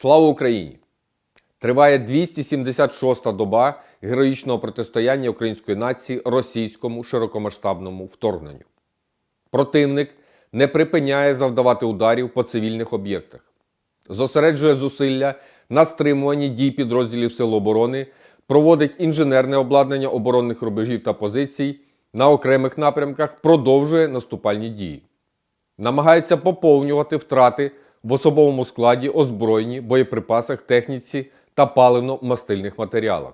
Слава Україні! Триває 276-та доба героїчного протистояння української нації російському широкомасштабному вторгненню. Противник не припиняє завдавати ударів по цивільних об'єктах, зосереджує зусилля на стримуванні дій підрозділів Сил оборони, проводить інженерне обладнання оборонних рубежів та позицій на окремих напрямках, продовжує наступальні дії намагається поповнювати втрати в особовому складі, озброєнні, боєприпасах, техніці та паливно-мастильних матеріалах.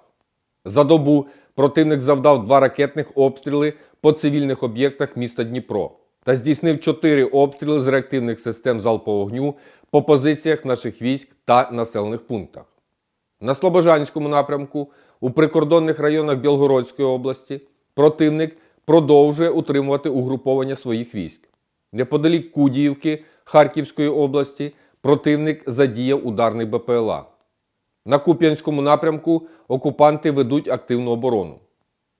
За добу противник завдав два ракетних обстріли по цивільних об'єктах міста Дніпро та здійснив чотири обстріли з реактивних систем залпового вогню по позиціях наших військ та населених пунктах. На Слобожанському напрямку у прикордонних районах Білгородської області противник продовжує утримувати угруповання своїх військ. Неподалік Кудіївки Харківської області противник задіяв ударний БПЛА. На Куп'янському напрямку окупанти ведуть активну оборону.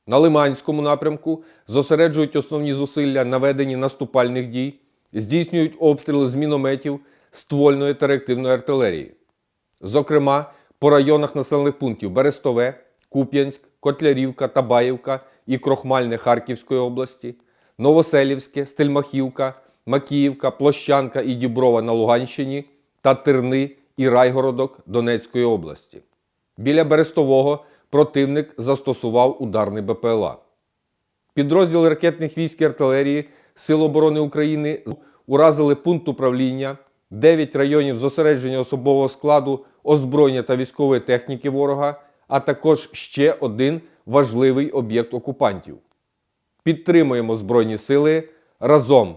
На Лиманському напрямку зосереджують основні зусилля на веденні наступальних дій, здійснюють обстріли з мінометів, ствольної та реактивної артилерії. Зокрема, по районах населених пунктів Берестове, Куп'янськ, Котлярівка, Табаївка і Крохмальне Харківської області, Новоселівське, Стельмахівка, Макіївка, Площанка і Діброва на Луганщині та Терни і Райгородок Донецької області. Біля Берестового противник застосував ударний БПЛА. Підрозділи ракетних військ і артилерії Сил оборони України уразили пункт управління, 9 районів зосередження особового складу, озброєння та військової техніки ворога, а також ще один важливий об'єкт окупантів. Підтримуємо Збройні Сили. Разом